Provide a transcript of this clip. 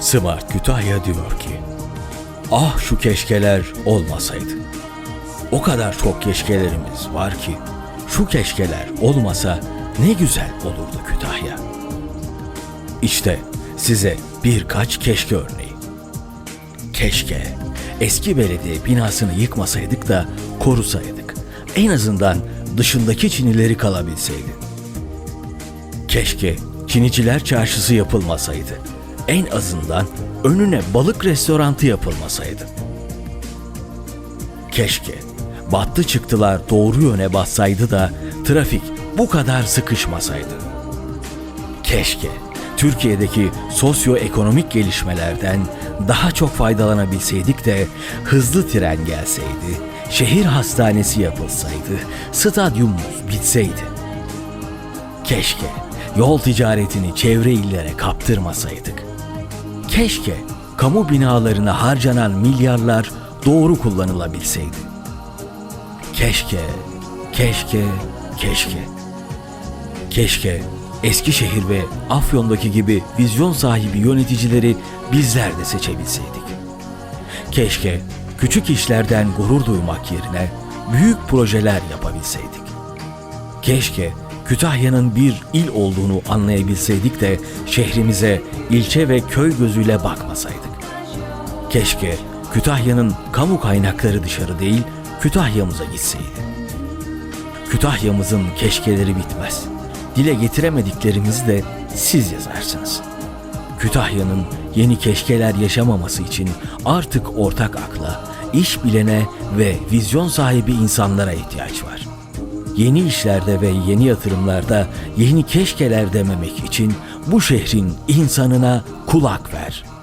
Smart Kütahya diyor ki, ah şu keşkeler olmasaydı. O kadar çok keşkelerimiz var ki, şu keşkeler olmasa ne güzel olurdu Kütahya. İşte size birkaç keşke örneği. Keşke eski belediye binasını yıkmasaydık da korusaydık. En azından dışındaki çinileri kalabilseydi. Keşke Çiniciler Çarşısı yapılmasaydı. En azından önüne balık restorantı yapılmasaydı. Keşke battı çıktılar doğru yöne bassaydı da trafik bu kadar sıkışmasaydı. Keşke Türkiye'deki sosyoekonomik gelişmelerden daha çok faydalanabilseydik de hızlı tren gelseydi, şehir hastanesi yapılsaydı, stadyumumuz bitseydi. Keşke yol ticaretini çevre illere kaptırmasaydık. Keşke kamu binalarına harcanan milyarlar doğru kullanılabilseydi. Keşke, keşke, keşke. Keşke Eskişehir ve Afyon'daki gibi vizyon sahibi yöneticileri bizler de seçebilseydik. Keşke küçük işlerden gurur duymak yerine büyük projeler yapabilseydik. Keşke Kütahya'nın bir il olduğunu anlayabilseydik de şehrimize ilçe ve köy gözüyle bakmasaydık. Keşke Kütahya'nın kamu kaynakları dışarı değil Kütahya'mıza gitseydi. Kütahya'mızın keşkeleri bitmez. Dile getiremediklerimizi de siz yazarsınız. Kütahya'nın yeni keşkeler yaşamaması için artık ortak akla, iş bilene ve vizyon sahibi insanlara ihtiyaç var. Yeni işlerde ve yeni yatırımlarda yeni keşkeler dememek için bu şehrin insanına kulak ver.''